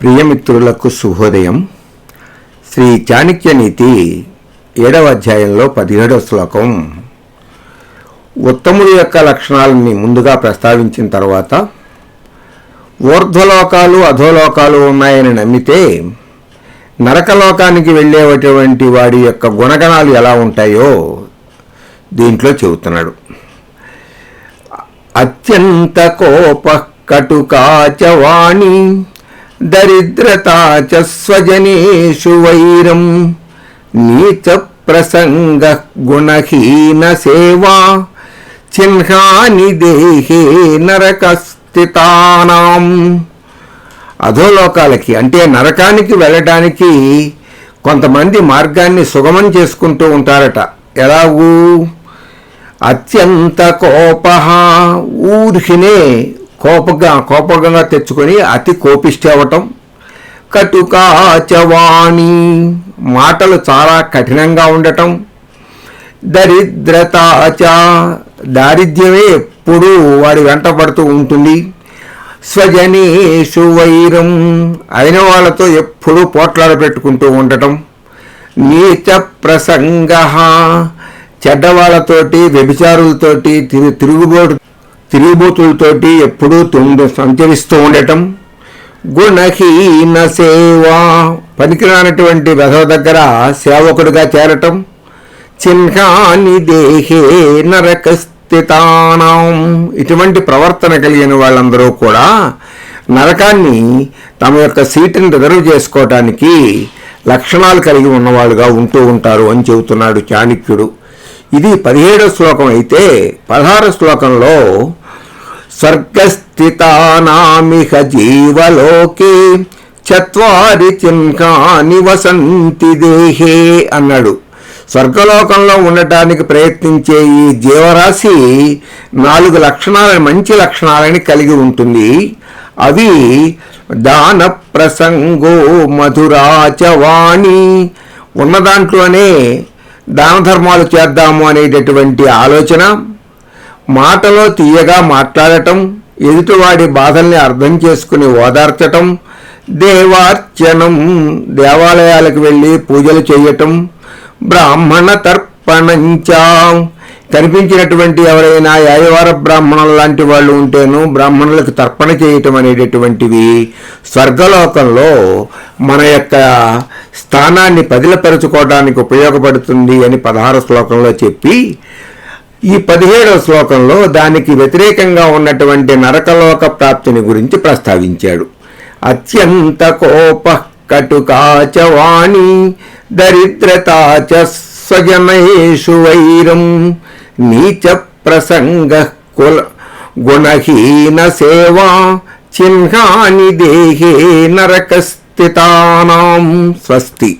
ప్రియమిత్రులకు శుభోదయం. శ్రీ చాణక్య నీతి ఏడవ అధ్యాయంలో పదిహేడవ శ్లోకం. ఉత్తముడి యొక్క లక్షణాలని ముందుగా ప్రస్తావించిన తర్వాత ఊర్ధ్వలోకాలు అధోలోకాలు ఉన్నాయని నమ్మితే నరకలోకానికి వెళ్ళేటువంటి వాడి యొక్క గుణగణాలు ఎలా ఉంటాయో దీంట్లో చెబుతున్నాడు. అత్యంత కోప కటుకాచవాణి దరిద్రతా చ స్వజనేషు వైరం నీచ ప్రసంగ గుణహీన సేవా చిహ్నాని దేహే నరకస్థితానాం. అధోలోకాలకి అంటే నరకానికి వెళ్ళటానికి కొంతమంది మార్గాన్ని సుగమం చేసుకుంటూ ఉంటారట. ఎలాగూ? అత్యంత కోప ఊర్హినే కోపగా కోపంగా తెచ్చుకొని అతి కోపిష్టి అవ్వటం. కటుకాచవాణి. మాటలు చాలా కఠినంగా ఉండటం. దరిద్రతాచ. దారిద్ర్యమే ఎప్పుడూ వాడి వెంట పడుతూ ఉంటుంది. స్వజనేషు వైరం. అయిన వాళ్ళతో ఎప్పుడూ పోట్లాడ పెట్టుకుంటూ ఉండటం. నీచ ప్రసంగ చెడ్డవాళ్ళతోటి వ్యభిచారులతోటి తిరుగుబోటు తిరుగుబోతులతోటి ఎప్పుడూ తుండు సంచరిస్తూ ఉండటం. గుణహీన సేవా పనికిరానటువంటి వెధవ దగ్గర సేవకుడిగా చేరటం. చిహ్నాని దేహే నరక స్థితానం ఇటువంటి ప్రవర్తన కలిగిన వాళ్ళందరూ కూడా నరకాన్ని తమ యొక్క సీటుని రిజర్వ్ చేసుకోవటానికి లక్షణాలు కలిగి ఉన్నవాళ్ళుగా ఉంటూ ఉంటారు అని చెబుతున్నాడు చాణక్యుడు. ఇది పదిహేడో శ్లోకం అయితే పదహారో శ్లోకంలో స్వర్గస్థితానామిహ జీవలోకే చత్వారి చిహ్నాని వసంతి దేహే అన్నాడు. స్వర్గలోకంలో ఉండటానికి ప్రయత్నించే ఈ జీవరాశి నాలుగు లక్షణాలని మంచి లక్షణాలని కలిగి ఉంటుంది. అవి దాన ప్రసంగో మధురాచవాణి ఉన్న దాంట్లోనే దాన ధర్మాలు చేద్దాము అనేటటువంటి ఆలోచన మాటలో తీయగా మాట్లాడటం ఎదుటివాడి బాధల్ని అర్థం చేసుకుని ఓదార్చటం దేవార్చనం దేవాలయాలకు వెళ్ళి పూజలు చేయటం బ్రాహ్మణ తర్పణంచా కనిపించినటువంటి ఎవరైనా యాయవార బ్రాహ్మణుల లాంటి వాళ్ళు ఉంటేను బ్రాహ్మణులకు తర్పణ చేయటం అనేటటువంటివి స్వర్గలోకంలో మన యొక్క స్థానాన్ని పదిలపరుచుకోవడానికి ఉపయోగపడుతుంది అని పదహారు శ్లోకంలో చెప్పి ఈ పదిహేడవ శ్లోకంలో దానికి వ్యతిరేకంగా ఉన్నటువంటి నరకలోక ప్రాప్తిని గురించి ప్రస్తావించాడు. అత్యంత కోప కటుకాచ వాణి దరిద్రతాచ స్వజనేషు వైరం నీచ ప్రసంగ కుల గుణహీన సేవా చిహ్నాని దేహే నరకస్థితానాం స్వస్తి.